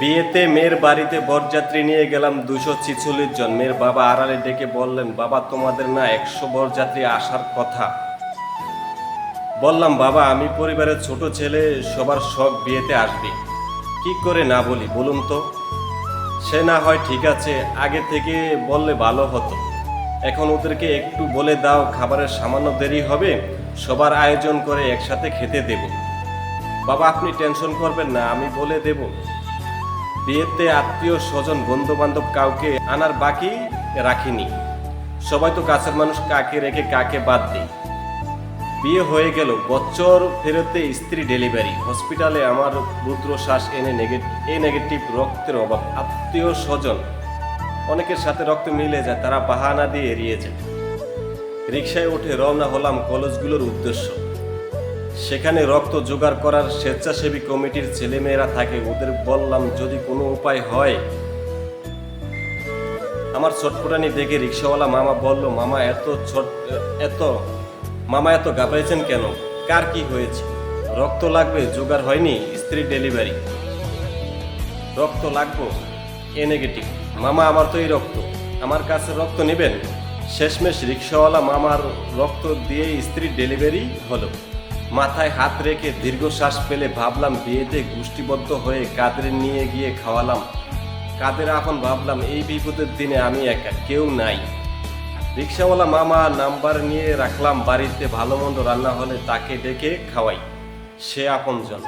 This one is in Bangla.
বিয়েতে মেয়ের বাড়িতে বরযাত্রী নিয়ে গেলাম দুশো ছিচল্লিশ জন। মেয়ের বাবা আড়ালে ডেকে বললেন, বাবা, তোমাদের না একশো বরযাত্রী আসার কথা। বললাম, বাবা, আমি পরিবারের ছোট ছেলে, সবার শখ বিয়েতে আসবে। কি করে না বলি, বলুন তো? সে না হয় ঠিক আছে, আগে থেকে বললে ভালো হতো। এখন ওদেরকে একটু বলে দাও, খাবারের সামান্য দেরি হবে, সবার আয়োজন করে একসাথে খেতে দেব। বাবা, আপনি টেনশন করবেন না, আমি বলে দেব। বিয়েতে আত্মীয়, স্বজন বন্ধু বান্ধব কাউকে আনার বাকি রাখিনি। সবাই তো কাছের মানুষ, কাকে রেখে কাকে বাদ দিই। বিয়ে হয়ে গেল, বছর ফেরতে স্ত্রী ডেলিভারি। হসপিটালে আমার রুদ্র শ্বাস এনে নেগেটিভ এ নেগেটিভ রক্তের অভাব। আত্মীয়, স্বজন, অনেকের সাথে রক্ত মিলে যায়, তারা বাহানা দিয়ে এড়িয়ে যায়। রিক্সায় উঠে রওনা হলাম কলেজগুলোর উদ্দেশ্য। সেখানে রক্ত জোগাড় করার স্বেচ্ছাসেবী কমিটির ছেলেমেয়েরা থাকে। ওদের বললাম, যদি কোনো উপায় হয় আমার ছটফটানি দেখে রিক্সাওয়ালা মামা বলল, মামা, এত ছোট, এত, মামা এত ঘাবড়াইছেন কেন? কার কি হয়েছে? রক্ত লাগবে, জোগাড় হয়নি, স্ত্রী ডেলিভারি। রক্ত লাগবো, এ নেগেটিভ। মামা, আমার তো এই রক্ত। আমার কাছে রক্ত নেবেন? শেষমেশ রিক্সাওয়ালা মামার রক্ত দিয়ে স্ত্রী ডেলিভারি হলো। মাথায় হাত রেখে দীর্ঘশ্বাস পেলে ভাবলাম বিয়েতে গোষ্ঠীবদ্ধ হয়ে কাদের নিয়ে গিয়ে খাওয়ালাম। কাদের এখন ভাবলাম, এই বিপদের দিনে আমি একা, কেউ নাই। রিক্সাওয়ালা মামা নাম্বার নিয়ে রাখলাম, বাড়িতে ভালো মন্দ রান্না হলে তাকে ডেকে খাওয়াই, সে আপনজন।